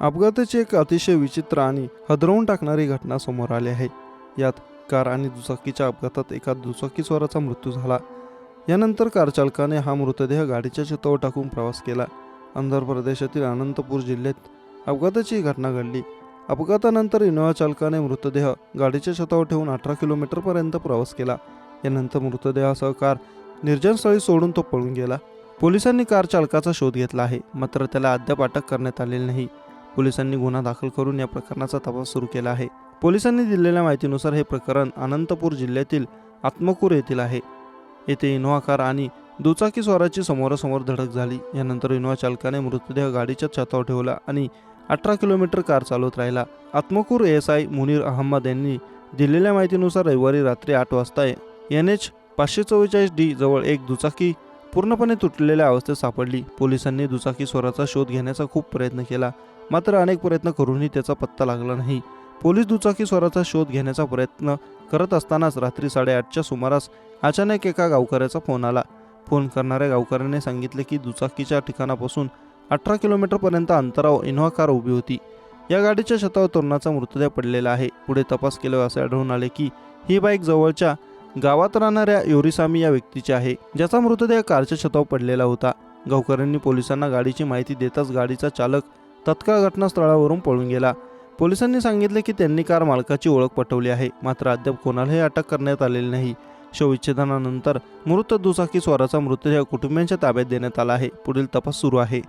अपघाताची एक अतिशय विचित्र आणि हदरवून टाकणारी घटना समोर आली आहे. यात कार आणि दुचाकीच्या अपघातात एका दुचाकीस्वाराचा मृत्यू झाला. यानंतर कार चालकाने हा मृतदेह गाडीच्या छतावर टाकून प्रवास केला. आंध्र प्रदेशातील अनंतपूर जिल्ह्यात अपघाताची ही घटना घडली. अपघातानंतर इनोवा चालकाने मृतदेह गाडीच्या छतावर ठेवून अठरा किलोमीटरपर्यंत प्रवास केला. यानंतर मृतदेहासह कार निर्जनस्थळी सोडून तो पळून गेला. पोलिसांनी कार चालकाचा शोध घेतला आहे मात्र त्याला अद्याप अटक करण्यात आलेली नाही. पोलिसांनी गुन्हा दाखल करून या प्रकरणाचा तपास सुरू केला आहे. पोलिसांनी दिलेल्या माहितीनुसार हे प्रकरण अनंतपूर जिल्ह्यातील आत्मकूर येथील आहे. येथे इनोवा कार आणि दुचाकी स्वाराची समोरासमोर धडक झाली. यानंतर इनोवा चालकाने मृतदेह गाडीच्या छतावर ठेवला आणि अठरा किलोमीटर कार चालवत राहिला. आत्मकूर एस आय मुनीर अहमद यांनी दिलेल्या माहितीनुसार रविवारी रात्री आठ वाजता एन एच पाचशे चव्वेचाळीस डी जवळ एक दुचाकी पूर्णपणे तुटलेल्या अवस्थेत सापडली. पोलिसांनी दुचाकी स्वराचा शोध घेण्याचा खूप प्रयत्न केला. मात्र अनेक प्रयत्न करूनही त्याचा पत्ता लागला नाही. पोलीस दुचाकी स्वराचा शोध घेण्याचा प्रयत्न करत असतानाच रात्री साडेआठच्या सुमारास अचानक एका गावकऱ्याचा फोन आला. फोन करणाऱ्या गावकऱ्याने सांगितले की दुचाकीच्या ठिकाणापासून अठरा किलोमीटरपर्यंत अंतरावर इनोव्हा कार उभी होती. या गाडीच्या छतावर तरुणाचा मृतदेह पडलेला आहे. पुढे तपास केल्यावर असे आढळून आले की ही बाईक जवळच्या गावात राहणाऱ्या योरिसामी या व्यक्तीचे आहे ज्याचा मृतदेह कारच्या छतावर पडलेला होता. गावकऱ्यांनी पोलिसांना गाडीची माहिती देताच गाडीचा चालक तत्काळ घटनास्थळावरून पळून गेला. पोलिसांनी सांगितले की त्यांनी कार मालकाची ओळख पटवली आहे मात्र अद्याप कोणालाही अटक करण्यात आलेली नाही. शवविच्छेदनानंतर मृत दुचाकी स्वाराचा मृतदेह कुटुंबियांच्या ताब्यात देण्यात आला आहे. पुढील तपास सुरू आहे.